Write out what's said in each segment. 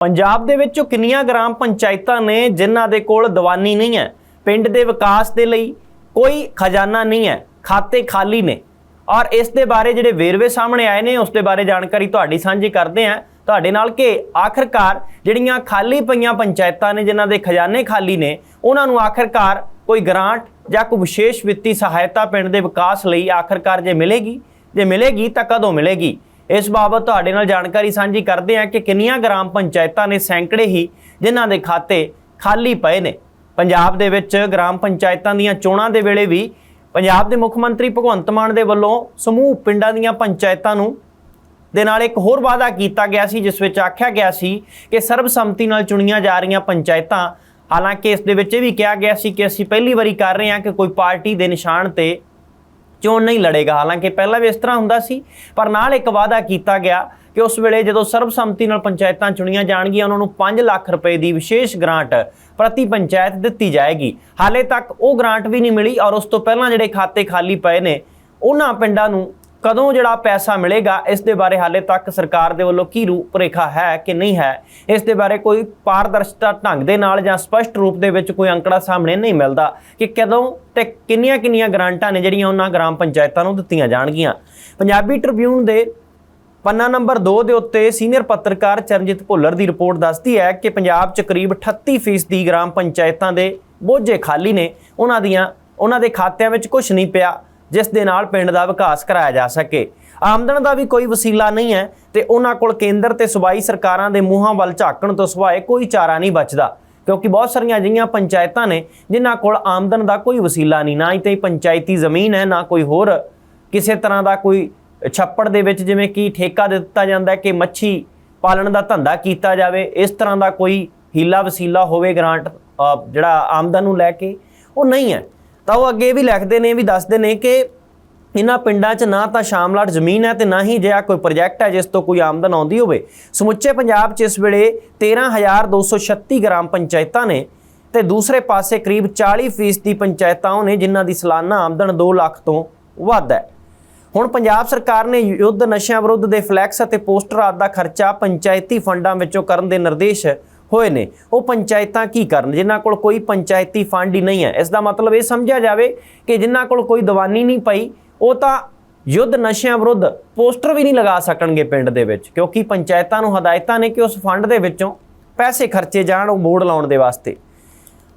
ਪੰਜਾਬ ਦੇ ਵਿੱਚ ਕਿੰਨੀਆਂ ਗ੍ਰਾਮ ਪੰਚਾਇਤਾਂ ਨੇ ਜਿਨ੍ਹਾਂ ਦੇ ਕੋਲ ਦੀਵਾਨੀ ਨਹੀਂ ਹੈ? ਪਿੰਡ ਦੇ ਵਿਕਾਸ ਦੇ ਲਈ ਕੋਈ ਖਜ਼ਾਨਾ ਨਹੀਂ ਹੈ, ਖਾਤੇ ਖਾਲੀ ਨੇ। ਔਰ ਇਸ ਦੇ ਬਾਰੇ ਜਿਹੜੇ ਵੇਰਵੇ ਸਾਹਮਣੇ ਆਏ ਨੇ, ਉਸ ਦੇ ਬਾਰੇ ਜਾਣਕਾਰੀ ਤੁਹਾਡੀ ਸਾਂਝੀ ਕਰਦੇ ਹਾਂ। ਤੁਹਾਡੇ ਨਾਲ ਕਿ ਆਖਰਕਾਰ ਜਿਹੜੀਆਂ ਖਾਲੀ ਪਈਆਂ ਪੰਚਾਇਤਾਂ ਨੇ, ਜਿਨ੍ਹਾਂ ਦੇ ਖਜ਼ਾਨੇ ਖਾਲੀ ਨੇ, ਉਹਨਾਂ ਨੂੰ ਆਖਰਕਾਰ ਕੋਈ ਗ੍ਰਾਂਟ ਜਾਂ ਕੋਈ ਵਿਸ਼ੇਸ਼ ਵਿੱਤੀ ਸਹਾਇਤਾ ਪਿੰਡ ਦੇ ਵਿਕਾਸ ਲਈ ਆਖਰਕਾਰ ਜੇ ਮਿਲੇਗੀ ਜੇ ਮਿਲੇਗੀ ਤਾਂ ਕਦੋਂ ਮਿਲੇਗੀ? ਇਸ ਬਾਬਤ ਤੁਹਾਡੇ ਨਾਲ ਜਾਣਕਾਰੀ ਸਾਂਝੀ ਕਰਦੇ ਹਾਂ ਕਿ ਕਿੰਨੀਆਂ ਗ੍ਰਾਮ ਪੰਚਾਇਤਾਂ ਨੇ ਸੈਂਕੜੇ ਹੀ ਜਿਨ੍ਹਾਂ ਦੇ ਖਾਤੇ ਖਾਲੀ ਪਏ ਨੇ। ਪੰਜਾਬ ਦੇ ਵਿੱਚ ਗ੍ਰਾਮ ਪੰਚਾਇਤਾਂ ਦੀਆਂ ਚੋਣਾਂ ਦੇ ਵੇਲੇ ਵੀ ਪੰਜਾਬ ਦੇ ਮੁੱਖ ਮੰਤਰੀ ਭਗਵੰਤ ਮਾਨ ਦੇ ਵੱਲੋਂ ਸਮੂਹ ਪਿੰਡਾਂ ਦੀਆਂ ਪੰਚਾਇਤਾਂ ਨੂੰ ਦੇ ਨਾਲ ਇੱਕ ਹੋਰ ਵਾਅਦਾ ਕੀਤਾ ਗਿਆ ਸੀ, ਜਿਸ ਵਿੱਚ ਆਖਿਆ ਗਿਆ ਸੀ ਕਿ ਸਰਬਸੰਮਤੀ ਨਾਲ ਚੁਣੀਆਂ ਜਾ ਰਹੀਆਂ ਪੰਚਾਇਤਾਂ, ਹਾਲਾਂਕਿ ਇਸ ਦੇ ਵਿੱਚ ਇਹ ਵੀ ਕਿਹਾ ਗਿਆ ਸੀ ਕਿ ਅਸੀਂ ਪਹਿਲੀ ਵਾਰੀ ਕਰ ਰਹੇ ਹਾਂ ਕਿ ਕੋਈ ਪਾਰਟੀ ਦੇ ਨਿਸ਼ਾਨ ਤੇ ਚੋਣ ਨਹੀਂ ਲੜੇਗਾ? ਹਾਲਾਂਕਿ ਪਹਿਲਾਂ ਵੀ ਇਸ ਤਰ੍ਹਾਂ ਹੁੰਦਾ ਸੀ, ਪਰ ਨਾਲ ਇੱਕ ਵਾਅਦਾ ਕੀਤਾ ਗਿਆ ਕਿ ਉਸ ਵੇਲੇ ਜਦੋਂ ਸਰਬਸੰਮਤੀ ਨਾਲ ਪੰਚਾਇਤਾਂ ਚੁਣੀਆਂ ਜਾਣਗੀਆਂ, ਉਹਨਾਂ ਨੂੰ 5 ਲੱਖ ਰੁਪਏ ਦੀ ਵਿਸ਼ੇਸ਼ ਗ੍ਰਾਂਟ ਪ੍ਰਤੀ ਪੰਚਾਇਤ ਦਿੱਤੀ ਜਾਏਗੀ। ਹਾਲੇ ਤੱਕ ਉਹ ਗ੍ਰਾਂਟ ਵੀ ਨਹੀਂ ਮਿਲੀ ਔਰ ਉਸ ਤੋਂ ਪਹਿਲਾਂ ਜਿਹੜੇ ਖਾਤੇ ਖਾਲੀ ਪਏ ਨੇ, ਉਹਨਾਂ ਪਿੰਡਾਂ ਨੂੰ ਕਦੋਂ ਜਿਹੜਾ ਪੈਸਾ ਮਿਲੇਗਾ, ਇਸ ਦੇ ਬਾਰੇ ਹਾਲੇ ਤੱਕ ਸਰਕਾਰ ਦੇ ਵੱਲੋਂ ਕੀ ਰੂਪਰੇਖਾ ਹੈ ਕਿ ਨਹੀਂ ਹੈ, ਇਸ ਦੇ ਬਾਰੇ ਕੋਈ ਪਾਰਦਰਸ਼ਤਾ ਢੰਗ ਦੇ ਨਾਲ ਜਾਂ ਸਪਸ਼ਟ ਰੂਪ ਦੇ ਵਿੱਚ ਕੋਈ ਅੰਕੜਾ ਸਾਹਮਣੇ ਨਹੀਂ ਮਿਲਦਾ ਕਿ ਕਦੋਂ ਤੇ ਕਿੰਨੀਆਂ ਕਿੰਨੀਆਂ ਗ੍ਰਾਂਟਾਂ ਨੇ ਜਿਹੜੀਆਂ ਉਹਨਾਂ ਗ੍ਰਾਮ ਪੰਚਾਇਤਾਂ ਨੂੰ ਦਿੱਤੀਆਂ ਜਾਣਗੀਆਂ। ਪੰਜਾਬੀ ਟ੍ਰਿਬਿਊਨ ਦੇ ਪੰਨਾ ਨੰਬਰ 2 ਦੇ ਉੱਤੇ ਸੀਨੀਅਰ ਪੱਤਰਕਾਰ ਚਰਨਜੀਤ ਭੁੱਲਰ ਦੀ ਰਿਪੋਰਟ ਦੱਸਦੀ ਹੈ ਕਿ ਪੰਜਾਬ 'ਚ ਕਰੀਬ 38% ਦੀ ਗ੍ਰਾਮ ਪੰਚਾਇਤਾਂ ਦੇ ਬੋਝੇ ਖਾਲੀ ਨੇ। ਉਹਨਾਂ ਦੀਆਂ, ਉਹਨਾਂ ਦੇ ਖਾਤਿਆਂ ਵਿੱਚ ਕੁਝ ਨਹੀਂ ਪਿਆ। ਜਿਸ ਦੇ ਨਾਲ ਪਿੰਡ ਦਾ ਵਿਕਾਸ ਕਰਾਇਆ ਜਾ ਸਕੇ। ਆਮਦਨ ਦਾ ਵੀ ਕੋਈ ਵਸੀਲਾ ਨਹੀਂ ਹੈ ਤੇ ਉਹਨਾਂ ਕੋਲ ਕੇਂਦਰ ਤੇ ਸੂਬਾਈ ਸਰਕਾਰਾਂ ਦੇ ਮੂੰਹਾਂ ਵੱਲ ਝਾਕਣ ਤੋਂ ਸਿਵਾਏ ਕੋਈ ਚਾਰਾ ਨਹੀਂ ਬਚਦਾ। ਕਿਉਂਕਿ ਬਹੁਤ ਸਾਰੀਆਂ ਅਜਿਹੀਆਂ ਪੰਚਾਇਤਾਂ ਨੇ ਜਿਨ੍ਹਾਂ ਕੋਲ ਆਮਦਨ ਦਾ ਕੋਈ ਵਸੀਲਾ ਨਹੀਂ, ਨਾ ਹੀ ਤੇ ਪੰਚਾਇਤੀ ਜ਼ਮੀਨ ਹੈ, ਨਾ ਕੋਈ ਹੋਰ ਕਿਸੇ ਤਰ੍ਹਾਂ ਦਾ ਕੋਈ ਛੱਪੜ ਦੇ ਵਿੱਚ ਜਿਵੇਂ ਕਿ ਠੇਕਾ ਦੇ ਦਿੱਤਾ ਜਾਂਦਾ ਕਿ ਮੱਛੀ ਪਾਲਣ ਦਾ ਧੰਦਾ ਕੀਤਾ ਜਾਵੇ। ਇਸ ਤਰ੍ਹਾਂ ਦਾ ਕੋਈ ਹੀਲਾ ਵਸੀਲਾ ਹੋਵੇ ਗ੍ਰਾਂਟ ਜਿਹੜਾ ਆਮਦਨ ਨੂੰ ਲੈ ਕੇ, ਉਹ ਨਹੀਂ ਹੈ। ਤਾਂ ਉਹ ਅੱਗੇ ਵੀ ਲਿਖਦੇ ਨੇ ਵੀ ਦੱਸਦੇ ਨੇ ਕਿ ਇਹਨਾਂ ਪਿੰਡਾਂ 'ਚ ਨਾ ਤਾਂ ਸ਼ਾਮਲਾਟ ਜ਼ਮੀਨ ਹੈ ਤੇ ਨਾ ਹੀ ਜਿਹਾ ਕੋਈ ਪ੍ਰੋਜੈਕਟ ਹੈ ਜਿਸ ਤੋਂ ਕੋਈ ਆਮਦਨ ਆਉਂਦੀ ਹੋਵੇ। ਸਮੁੱਚੇ ਪੰਜਾਬ 'ਚ ਇਸ ਵੇਲੇ 13236 ਗ੍ਰਾਮ ਪੰਚਾਇਤਾਂ ਨੇ ਤੇ ਦੂਸਰੇ ਪਾਸੇ ਕਰੀਬ 40% ਦੀ ਪੰਚਾਇਤਾਂ ਉਹ ਨੇ ਜਿਨ੍ਹਾਂ ਦੀ ਸਾਲਾਨਾ ਆਮਦਨ 2 ਲੱਖ ਤੋਂ ਵੱਧ ਹੈ। ਹੁਣ ਪੰਜਾਬ ਸਰਕਾਰ ਨੇ ਯੁੱਧ ਨਸ਼ਿਆਂ ਵਿਰੁੱਧ ਦੇ ਫਲੈਕਸ ਅਤੇ ਪੋਸਟਰ ਆਦਿ ਦਾ ਖਰਚਾ ਪੰਚਾਇਤੀ ਫੰਡਾਂ ਵਿੱਚੋਂ ਕਰਨ ਦੇ ਨਿਰਦੇਸ਼ ਹੋਏ ਨੇ। ਉਹ ਪੰਚਾਇਤਾਂ ਕੀ ਕਰਨ? ਜਿਨ੍ਹਾਂ ਕੋਲ ਕੋਈ ਪੰਚਾਇਤੀ ਫੰਡ ਹੀ ਨਹੀਂ ਹੈ। ਇਸ ਦਾ ਮਤਲਬ ਇਹ ਸਮਝਿਆ ਜਾਵੇ ਕਿ ਜਿਨ੍ਹਾਂ ਕੋਲ ਕੋਈ ਦੀਵਾਨੀ ਨਹੀਂ ਪਈ, ਉਹ ਤਾਂ ਯੁੱਧ ਨਸ਼ਿਆਂ ਵਿਰੁੱਧ ਪੋਸਟਰ ਵੀ ਨਹੀਂ ਲਗਾ ਸਕਣਗੇ ਪਿੰਡ ਦੇ ਵਿੱਚ, ਕਿਉਂਕਿ ਪੰਚਾਇਤਾਂ ਨੂੰ ਹਦਾਇਤਾਂ ਨੇ ਕਿ ਉਸ ਫੰਡ ਦੇ ਵਿੱਚੋਂ ਪੈਸੇ ਖਰਚੇ ਜਾਣ ਉਹ ਬੋਰਡ ਲਾਉਣ ਦੇ ਵਾਸਤੇ।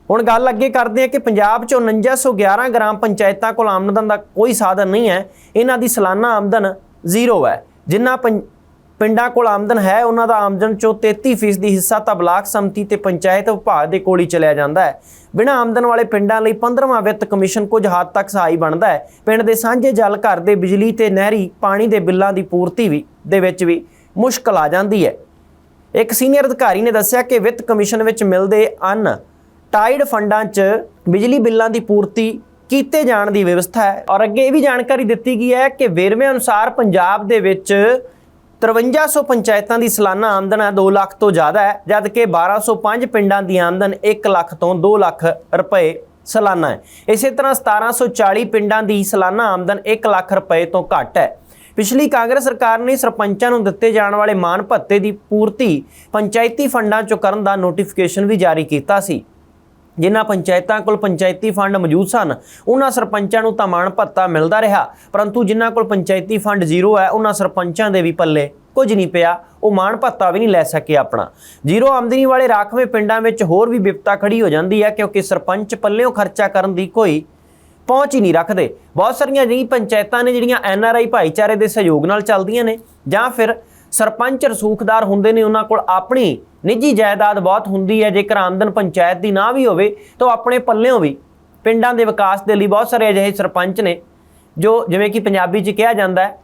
ਹੁਣ ਗੱਲ ਅੱਗੇ ਕਰਦੇ ਹਾਂ ਕਿ ਪੰਜਾਬ 'ਚ 4911 ਗ੍ਰਾਮ ਪੰਚਾਇਤਾਂ ਕੋਲ ਆਮਦਨ ਦਾ ਕੋਈ ਸਾਧਨ ਨਹੀਂ ਹੈ। ਇਹਨਾਂ ਦੀ ਸਾਲਾਨਾ ਆਮਦਨ ਜ਼ੀਰੋ ਹੈ ਜਿਨ੍ਹਾਂ ਪੰ- ਪਿੰਡਾਂ ਕੋਲ ਆਮਦਨ ਹੈ, ਉਹਨਾਂ ਦਾ ਆਮਦਨ ਚੋਂ 33% ਦੀ ਹਿੱਸਾ ਤਾਂ ਬਲਾਕ ਸੰਮਤੀ ਤੇ ਪੰਚਾਇਤ ਵਿਭਾਗ ਦੇ ਕੋਲ ਹੀ ਚਲਿਆ ਜਾਂਦਾ ਹੈ। ਬਿਨਾਂ ਆਮਦਨ ਵਾਲੇ ਪਿੰਡਾਂ ਲਈ 15ਵਾਂ ਵਿੱਤ ਕਮਿਸ਼ਨ ਕੁਝ ਹੱਦ ਤੱਕ ਸਹਾਈ ਬਣਦਾ ਹੈ। ਪਿੰਡ ਦੇ ਸਾਂਝੇ ਜਲ ਘਰ ਦੇ ਬਿਜਲੀ ਤੇ ਨਹਿਰੀ, ਪਾਣੀ ਦੇ ਬਿੱਲਾਂ ਦੀ ਪੂਰਤੀ ਵੀ, ਦੇ ਵਿੱਚ ਵੀ ਮੁਸ਼ਕਲ ਆ ਜਾਂਦੀ ਹੈ। ਇੱਕ ਸੀਨੀਅਰ ਅਧਿਕਾਰੀ ਨੇ ਦੱਸਿਆ ਕਿ ਵਿੱਤ ਕਮਿਸ਼ਨ ਵਿੱਚ ਮਿਲਦੇ ਅਨ ਟਾਈਡ ਫੰਡਾਂ 'ਚ ਬਿਜਲੀ ਬਿੱਲਾਂ ਦੀ ਪੂਰਤੀ ਕੀਤੇ ਜਾਣ ਦੀ ਵਿਵਸਥਾ ਹੈ। ਔਰ ਅੱਗੇ ਇਹ ਵੀ ਜਾਣਕਾਰੀ ਦਿੱਤੀ ਗਈ ਹੈ ਕਿ ਵੇਰਵੇ ਅਨੁਸਾਰ ਪੰਜਾਬ ਦੇ ਵਿੱਚ 5300 ਪੰਚਾਇਤਾਂ ਦੀ ਸਾਲਾਨਾ ਆਮਦਨ ਹੈ 2 ਲੱਖ ਤੋਂ ਜ਼ਿਆਦਾ ਹੈ ਜਦ ਕਿ 1205 ਪਿੰਡਾਂ ਦੀ ਆਮਦਨ 1 ਲੱਖ ਤੋਂ 2 ਲੱਖ ਰੁਪਏ ਸਾਲਾਨਾ ਹੈ। ਇਸੇ ਤਰ੍ਹਾਂ 1740 ਪਿੰਡਾਂ ਦੀ ਸਾਲਾਨਾ ਆਮਦਨ 1 ਲੱਖ ਰੁਪਏ ਤੋਂ ਘੱਟ ਹੈ। ਪਿਛਲੀ ਕਾਂਗਰਸ ਸਰਕਾਰ ਨੇ ਸਰਪੰਚਾਂ ਨੂੰ ਦਿੱਤੇ ਜਾਣ ਵਾਲੇ ਮਾਨ ਭੱਤੇ ਦੀ ਪੂਰਤੀ ਪੰਚਾਇਤੀ ਫੰਡਾਂ ਚੋਂ ਕਰਨ ਦਾ ਨੋਟੀਫਿਕੇਸ਼ਨ ਵੀ ਜਾਰੀ ਕੀਤਾ ਸੀ। ਜਿਨ੍ਹਾਂ ਪੰਚਾਇਤਾਂ ਕੋਲ ਪੰਚਾਇਤੀ ਫੰਡ ਮੌਜੂਦ ਸਨ, ਉਹਨਾਂ ਸਰਪੰਚਾਂ ਨੂੰ ਤਾਂ ਮਾਣ ਭੱਤਾ ਮਿਲਦਾ ਰਿਹਾ, ਪਰੰਤੂ ਜਿਨ੍ਹਾਂ ਕੋਲ ਪੰਚਾਇਤੀ ਫੰਡ ਜ਼ੀਰੋ ਹੈ, ਉਹਨਾਂ ਸਰਪੰਚਾਂ ਦੇ ਵੀ ਪੱਲੇ ਕੁਝ ਨਹੀਂ ਪਿਆ, ਉਹ ਮਾਣ ਭੱਤਾ ਵੀ ਨਹੀਂ ਲੈ ਸਕੇ ਆਪਣਾ। ਜ਼ੀਰੋ ਆਮਦਨੀ ਵਾਲੇ ਰਾਖਵੇਂ ਪਿੰਡਾਂ ਵਿੱਚ ਹੋਰ ਵੀ ਵਿਪਤਾ ਖੜੀ ਹੋ ਜਾਂਦੀ ਹੈ, ਕਿਉਂਕਿ ਸਰਪੰਚ ਪੱਲਿਓਂ ਖਰਚਾ ਕਰਨ ਦੀ ਕੋਈ ਪਹੁੰਚ ਹੀ ਨਹੀਂ ਰੱਖਦੇ। ਬਹੁਤ ਸਾਰੀਆਂ ਜਿਹੀ ਪੰਚਾਇਤਾਂ ਨੇ, ਜਿਹੜੀਆਂ ਐਨ ਆਰ ਆਈ ਭਾਈਚਾਰੇ ਦੇ ਸਹਿਯੋਗ ਨਾਲ ਚੱਲਦੀਆਂ ਨੇ, ਜਾਂ ਫਿਰ ਸਰਪੰਚ ਰਸੂਖਦਾਰ ਹੁੰਦੇ ਨੇ, ਉਹਨਾਂ ਕੋਲ ਆਪਣੀ ਨਿੱਜੀ ਜਾਇਦਾਦ ਬਹੁਤ ਹੁੰਦੀ ਹੈ, ਜੇਕਰ ਆਮਦਨ ਪੰਚਾਇਤ ਦੀ ਨਾ ਵੀ ਹੋਵੇ, ਤਾਂ ਉਹ ਆਪਣੇ ਪੱਲਿਓਂ ਵੀ ਪਿੰਡਾਂ ਦੇ ਵਿਕਾਸ ਦੇ ਲਈ ਬਹੁਤ ਸਾਰੇ ਅਜਿਹੇ ਸਰਪੰਚ ਨੇ, ਜੋ ਜਿਵੇਂ ਕਿ ਪੰਜਾਬੀ 'ਚ ਕਿਹਾ ਜਾਂਦਾ ਹੈ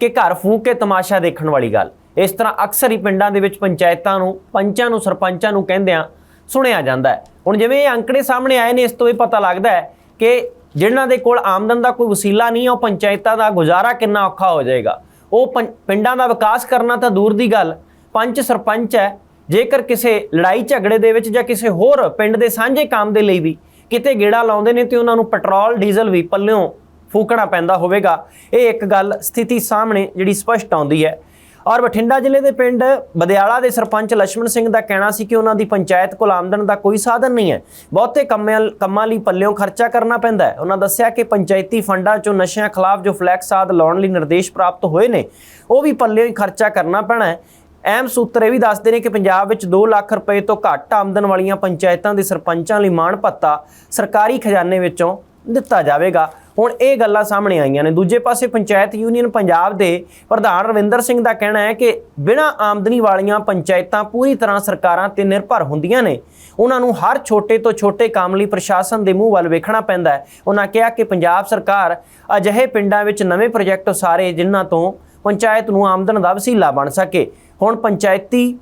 ਕਿ ਘਰ ਫੂਕ ਕੇ ਤਮਾਸ਼ਾ ਦੇਖਣ ਵਾਲੀ ਗੱਲ। ਇਸ ਤਰ੍ਹਾਂ ਅਕਸਰ ਹੀ ਪਿੰਡਾਂ ਦੇ ਵਿੱਚ ਪੰਚਾਇਤਾਂ ਨੂੰ, ਪੰਚਾਂ ਨੂੰ, ਸਰਪੰਚਾਂ ਨੂੰ ਕਹਿੰਦਿਆਂ ਸੁਣਿਆ ਜਾਂਦਾ ਹੈ। ਹੁਣ ਜਿਵੇਂ ਇਹ ਅੰਕੜੇ ਸਾਹਮਣੇ ਆਏ ਨੇ, ਇਸ ਤੋਂ ਇਹ ਪਤਾ ਲੱਗਦਾ ਹੈ ਕਿ ਜਿਨ੍ਹਾਂ ਦੇ ਕੋਲ ਆਮਦਨ ਦਾ ਕੋਈ ਵਸੀਲਾ ਨਹੀਂ ਹੈ, ਉਹ ਪੰਚਾਇਤਾਂ ਦਾ ਗੁਜ਼ਾਰਾ ਕਿੰਨਾ ਔਖਾ ਹੋ ਜਾਏਗਾ। ਉਹ ਪੰ- ਪਿੰਡਾਂ ਦਾ ਵਿਕਾਸ ਕਰਨਾ ਤਾਂ ਦੂਰ ਦੀ ਗੱਲ, ਪੰਚ ਸਰਪੰਚ ਹੈ ਜੇਕਰ ਕਿਸੇ ਲੜਾਈ ਝਗੜੇ ਦੇ ਵਿੱਚ ਜਾਂ ਕਿਸੇ ਹੋਰ ਪਿੰਡ ਦੇ ਸਾਂਝੇ ਕੰਮ ਦੇ ਲਈ ਵੀ ਕਿਤੇ ਗੇੜਾ ਲਾਉਂਦੇ ਨੇ ਤੇ ਉਹਨਾਂ ਨੂੰ ਪੈਟਰੋਲ, ਡੀਜ਼ਲ ਵੀ ਪੱਲਿਓਂ ਫੂਕਣਾ ਪੈਂਦਾ ਹੋਵੇਗਾ। ਇਹ ਇੱਕ ਗੱਲ ਸਥਿਤੀ ਸਾਹਮਣੇ ਜਿਹੜੀ ਸਪਸ਼ਟ ਆਉਂਦੀ ਹੈ। ਔਰ ਬਠਿੰਡਾ ਜ਼ਿਲ੍ਹੇ ਦੇ ਪਿੰਡ ਬਦਿਆਲਾ ਦੇ ਸਰਪੰਚ ਲక్ష్ਮਣ ਸਿੰਘ ਦਾ ਕਹਿਣਾ ਸੀ ਕਿ ਉਹਨਾਂ ਦੀ ਪੰਚਾਇਤ ਕੋਲ ਆਮਦਨ ਦਾ ਕੋਈ ਸਾਧਨ ਨਹੀਂ ਹੈ। ਬਹੁਤੇ ਕੰਮਾਂ ਕੰਮਾਂ ਲਈ ਪੱਲਿਓਂ ਖਰਚਾ ਕਰਨਾ ਪੈਂਦਾ ਹੈ। ਉਹਨਾਂ ਦੱਸਿਆ ਕਿ ਪੰਚਾਇਤੀ ਫੰਡਾਂ ਚੋਂ ਨਸ਼ਿਆਂ ਖਿਲਾਫ ਜੋ ਫਲੈਕਸ ਆਦ ਲਾਉਣ ਲਈ ਨਿਰਦੇਸ਼ ਪ੍ਰਾਪਤ ਹੋਏ ਨੇ, ਉਹ ਵੀ ਪੱਲਿਓਂ ਹੀ ਖਰਚਾ ਕਰਨਾ ਪੈਣਾ ਹੈ। ਅਹਿਮ ਸੂਤਰ ਇਹ ਵੀ ਦੱਸਦੇ ਨੇ ਕਿ ਪੰਜਾਬ ਵਿੱਚ 2 ਲੱਖ ਰੁਪਏ ਤੋਂ ਘੱਟ ਆਮਦਨ ਵਾਲੀਆਂ ਪੰਚਾਇਤਾਂ ਦੇ ਸਰਪੰਚਾਂ ਲਈ ਮਾਣ ਭੱਤਾ ਸਰਕਾਰੀ ਖਜ਼ਾਨੇ ਵਿੱਚੋਂ ਦਿੱਤਾ ਜਾਵੇਗਾ। ਹੁਣ ਇਹ ਗੱਲਾਂ ਸਾਹਮਣੇ ਆਈਆਂ ਨੇ। ਦੂਜੇ ਪਾਸੇ ਪੰਚਾਇਤ ਯੂਨੀਅਨ ਪੰਜਾਬ ਦੇ ਪ੍ਰਧਾਨ ਰਵਿੰਦਰ ਸਿੰਘ ਦਾ ਕਹਿਣਾ ਹੈ ਕਿ ਬਿਨਾਂ ਆਮਦਨੀ ਵਾਲੀਆਂ ਪੰਚਾਇਤਾਂ ਪੂਰੀ ਤਰ੍ਹਾਂ ਸਰਕਾਰਾਂ ਤੇ ਨਿਰਭਰ ਹੁੰਦੀਆਂ ਨੇ। ਉਹਨਾਂ ਨੂੰ ਹਰ ਛੋਟੇ ਤੋਂ ਛੋਟੇ ਕੰਮ ਲਈ ਪ੍ਰਸ਼ਾਸਨ ਦੇ ਮੂੰਹ ਵੱਲ ਵੇਖਣਾ ਪੈਂਦਾ ਹੈ। ਉਹਨਾਂ ਕਿਹਾ ਕਿ ਪੰਜਾਬ ਸਰਕਾਰ ਅਜਿਹੇ ਪਿੰਡਾਂ ਵਿੱਚ ਨਵੇਂ ਪ੍ਰੋਜੈਕਟ ਉਸਾਰੇ ਜਿਨ੍ਹਾਂ ਤੋਂ ਪੰਚਾਇਤ ਨੂੰ ਆਮਦਨ ਦਾ ਵਸੀਲਾ ਬਣ ਸਕੇ। ਹੁਣ ਪੰਚਾਇਤੀ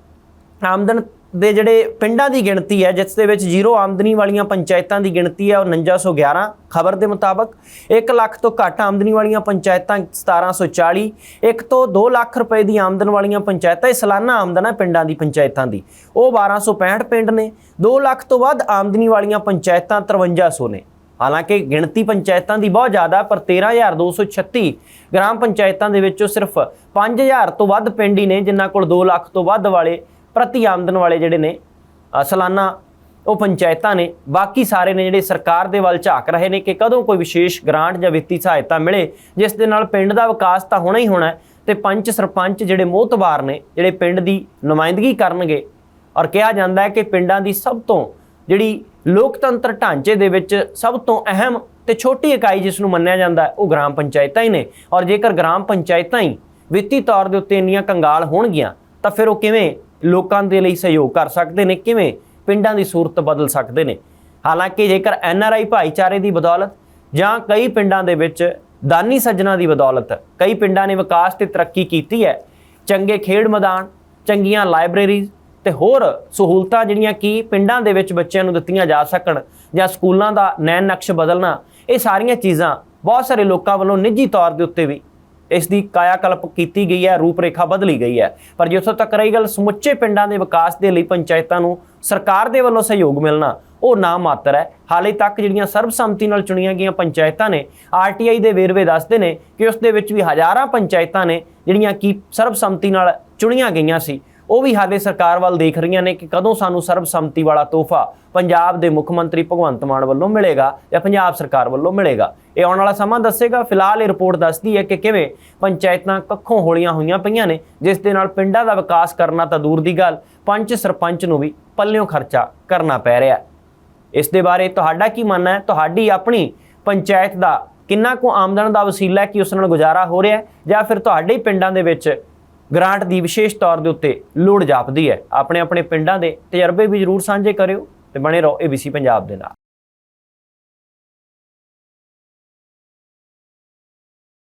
ਆਮਦਨ ਦੇ ਜਿਹੜੇ ਪਿੰਡਾਂ ਦੀ ਗਿਣਤੀ ਹੈ, ਜਿਸ ਦੇ ਵਿੱਚ ਜ਼ੀਰੋ ਆਮਦਨੀ ਵਾਲੀਆਂ ਪੰਚਾਇਤਾਂ ਦੀ ਗਿਣਤੀ ਹੈ, ਉਹ 4911 ਖਬਰ ਦੇ ਮੁਤਾਬਕ 1 ਲੱਖ ਤੋਂ ਘੱਟ ਆਮਦਨੀ ਵਾਲੀਆਂ ਪੰਚਾਇਤਾਂ 1740 1 ਤੋਂ 2 ਲੱਖ ਰੁਪਏ ਦੀ ਆਮਦਨ ਵਾਲੀਆਂ ਪੰਚਾਇਤਾਂ, ਇਹ ਸਾਲਾਨਾ ਆਮਦਨ ਹੈ ਪਿੰਡਾਂ ਦੀ ਪੰਚਾਇਤਾਂ ਦੀ। ਉਹ 1265 ਪਿੰਡ ਨੇ 2 ਲੱਖ ਤੋਂ ਵੱਧ ਆਮਦਨੀ ਵਾਲੀਆਂ ਪੰਚਾਇਤਾਂ 5300 ਨੇ। ਹਾਲਾਂਕਿ ਗਿਣਤੀ ਪੰਚਾਇਤਾਂ ਦੀ ਬਹੁਤ ਜ਼ਿਆਦਾ ਹੈ, ਪਰ 13236 ਗ੍ਰਾਮ ਪੰਚਾਇਤਾਂ ਦੇ ਵਿੱਚੋਂ ਸਿਰਫ 5000 ਤੋਂ ਵੱਧ ਪਿੰਡ ਹੀ ਨੇ ਜਿਨ੍ਹਾਂ ਕੋਲ 2 ਲੱਖ ਤੋਂ ਵੱਧ ਵਾਲੇ ਪ੍ਰਤੀ ਆਮਦਨ ਵਾਲੇ ਜਿਹੜੇ ਨੇ ਅ, ਸਾਲਾਨਾ ਉਹ ਪੰਚਾਇਤਾਂ ਨੇ। ਬਾਕੀ ਸਾਰੇ ਨੇ ਜਿਹੜੇ ਸਰਕਾਰ ਦੇ ਵੱਲ ਝਾਕ ਰਹੇ ਨੇ ਕਿ ਕਦੋਂ ਕੋਈ ਵਿਸ਼ੇਸ਼ ਗ੍ਰਾਂਟ ਜਾਂ ਵਿੱਤੀ ਸਹਾਇਤਾ ਮਿਲੇ ਜਿਸ ਦੇ ਨਾਲ ਪਿੰਡ ਦਾ ਵਿਕਾਸ ਤਾਂ ਹੋਣਾ ਹੀ ਹੋਣਾ ਹੈ ਤੇ ਪੰਚ ਸਰਪੰਚ ਜਿਹੜੇ ਮੋਹਤਬਾਰ ਨੇ ਜਿਹੜੇ ਪਿੰਡ ਦੀ ਨੁਮਾਇੰਦਗੀ ਕਰਨਗੇ ਔਰ ਕਿਹਾ ਜਾਂਦਾ ਹੈ ਕਿ ਪਿੰਡਾਂ ਦੀ ਸਭ ਤੋਂ ਜਿਹੜੀ ਲੋਕਤੰਤਰ ਢਾਂਚੇ ਦੇ ਵਿੱਚ ਸਭ ਤੋਂ ਅਹਿਮ ਤੇ ਛੋਟੀ ਇਕਾਈ ਜਿਸ ਨੂੰ ਮੰਨਿਆ ਜਾਂਦਾ ਹੈ, ਉਹ ਗ੍ਰਾਮ ਪੰਚਾਇਤਾਂ ਹੀ ਨੇ। ਔਰ ਜੇਕਰ ਗ੍ਰਾਮ ਪੰਚਾਇਤਾਂ ਹੀ ਵਿੱਤੀ ਤੌਰ ਦੇ ਉੱਤੇ ਇੰਨੀਆਂ ਕੰਗਾਲ ਹੋਣਗੀਆਂ, ਤਾਂ ਫਿਰ ਉਹ ਕਿਵੇਂ ਲੋਕਾਂ ਦੇ ਲਈ ਸਹਿਯੋਗ ਕਰ ਸਕਦੇ ਨੇ, ਕਿਵੇਂ ਪਿੰਡਾਂ ਦੀ ਸੂਰਤ ਬਦਲ ਸਕਦੇ ਨੇ? ਹਾਲਾਂਕਿ ਜੇਕਰ ਐਨਆਰਆਈ ਭਾਈਚਾਰੇ ਦੀ ਬਦੌਲਤ ਜਾਂ ਕਈ ਪਿੰਡਾਂ ਦੇ ਵਿੱਚ ਦਾਨੀ ਸੱਜਣਾ ਦੀ ਬਦੌਲਤ, ਕਈ ਪਿੰਡਾਂ ਨੇ ਵਿਕਾਸ ਤੇ ਤਰੱਕੀ ਕੀਤੀ ਹੈ। ਚੰਗੇ ਖੇਡ ਮੈਦਾਨ, ਚੰਗੀਆਂ ਲਾਇਬ੍ਰੇਰੀਜ਼ ਤੇ ਹੋਰ ਸਹੂਲਤਾਂ ਜਿਹੜੀਆਂ ਕਿ ਪਿੰਡਾਂ ਦੇ ਵਿੱਚ ਬੱਚਿਆਂ ਨੂੰ ਦਿੱਤੀਆਂ ਜਾ ਸਕਣ ਜਾਂ ਸਕੂਲਾਂ ਦਾ ਨੈਣ ਨਕਸ਼ ਬਦਲਣਾ, ਇਹ ਸਾਰੀਆਂ ਚੀਜ਼ਾਂ ਬਹੁਤ ਸਾਰੇ ਲੋਕਾਂ ਵੱਲੋਂ ਨਿੱਜੀ ਤੌਰ ਦੇ ਉੱਤੇ ਵੀ ਇਸ ਦੀ ਕਾਇਆਕਲਪ ਕੀਤੀ ਗਈ ਹੈ, ਰੂਪਰੇਖਾ ਬਦਲੀ ਗਈ ਹੈ। ਪਰ ਜਿੱਥੋਂ ਤੱਕ ਰਹੀ ਗੱਲ ਸਮੁੱਚੇ ਪਿੰਡਾਂ ਦੇ ਵਿਕਾਸ ਦੇ ਲਈ ਪੰਚਾਇਤਾਂ ਨੂੰ ਸਰਕਾਰ ਦੇ ਵੱਲੋਂ ਸਹਿਯੋਗ ਮਿਲਣਾ, ਉਹ ਨਾ ਮਾਤਰ ਹੈ। ਹਾਲੇ ਤੱਕ ਜਿਹੜੀਆਂ ਸਰਬਸੰਮਤੀ ਨਾਲ ਚੁਣੀਆਂ ਗਈਆਂ ਪੰਚਾਇਤਾਂ ਨੇ ਆਰਟੀਆਈ ਦੇ ਵੇਰਵੇ ਦੱਸਦੇ ਨੇ ਕਿ ਉਸ ਦੇ ਵਿੱਚ ਵੀ ਹਜ਼ਾਰਾਂ ਪੰਚਾਇਤਾਂ ਨੇ ਜਿਹੜੀਆਂ ਕਿ ਸਰਬਸੰਮਤੀ ਨਾਲ ਚੁਣੀਆਂ ਗਈਆਂ ਸੀ। ਉਹ ਵੀ ਹਾਲੇ ਸਰਕਾਰ ਵੱਲ ਦੇਖ ਰਹੀਆਂ ਨੇ ਕਿ ਕਦੋਂ ਸਾਨੂੰ ਸਰਬਸੰਮਤੀ ਵਾਲਾ ਤੋਹਫਾ ਪੰਜਾਬ ਦੇ ਮੁੱਖ ਮੰਤਰੀ ਭਗਵੰਤ ਮਾਨ ਵੱਲੋਂ ਮਿਲੇਗਾ ਜਾਂ ਪੰਜਾਬ ਸਰਕਾਰ ਵੱਲੋਂ ਮਿਲੇਗਾ। ਇਹ ਆਉਣ ਵਾਲਾ ਸਮਾਂ ਦੱਸੇਗਾ। ਫਿਲਹਾਲ ਇਹ ਰਿਪੋਰਟ ਦੱਸਦੀ ਹੈ ਕਿ ਕਿਵੇਂ ਪੰਚਾਇਤਾਂ ਕੱਖੋਂ ਹੋਲੀਆਂ ਹੋਈਆਂ ਪਈਆਂ ਨੇ, ਜਿਸ ਦੇ ਨਾਲ ਪਿੰਡਾਂ ਦਾ ਵਿਕਾਸ ਕਰਨਾ ਤਾਂ ਦੂਰ ਦੀ ਗੱਲ, ਪੰਚ ਸਰਪੰਚ ਨੂੰ ਵੀ ਪੱਲਿਓਂ ਖਰਚਾ ਕਰਨਾ ਪੈ ਰਿਹਾ ਇਸ ਦੇ ਬਾਰੇ ਤੁਹਾਡਾ ਕੀ ਮੰਨਣਾ ਹੈ? ਤੁਹਾਡੀ ਆਪਣੀ ਪੰਚਾਇਤ ਦਾ ਕਿੰਨਾ ਕੁ ਆਮਦਨ ਦਾ ਵਸੀਲਾ ਕਿ ਉਸ ਨਾਲ ਗੁਜ਼ਾਰਾ ਹੋ ਰਿਹਾ ਹੈ ਜਾਂ ਫਿਰ ਤੁਹਾਡੇ ਪਿੰਡਾਂ ਦੇ ਵਿੱਚ ਗ੍ਰਾਂਟ ਦੀ ਵਿਸ਼ੇਸ਼ ਤੌਰ ਦੇ ਉੱਤੇ ਲੋੜ ਜਾਪਦੀ ਹੈ। ਆਪਣੇ ਆਪਣੇ ਪਿੰਡਾਂ ਦੇ ਤਜਰਬੇ ਵੀ ਜ਼ਰੂਰ ਸਾਂਝੇ ਕਰਿਓ ਤੇ ਬਣੇ ਰਹੋ ABC ਪੰਜਾਬ ਦੇ ਨਾਲ।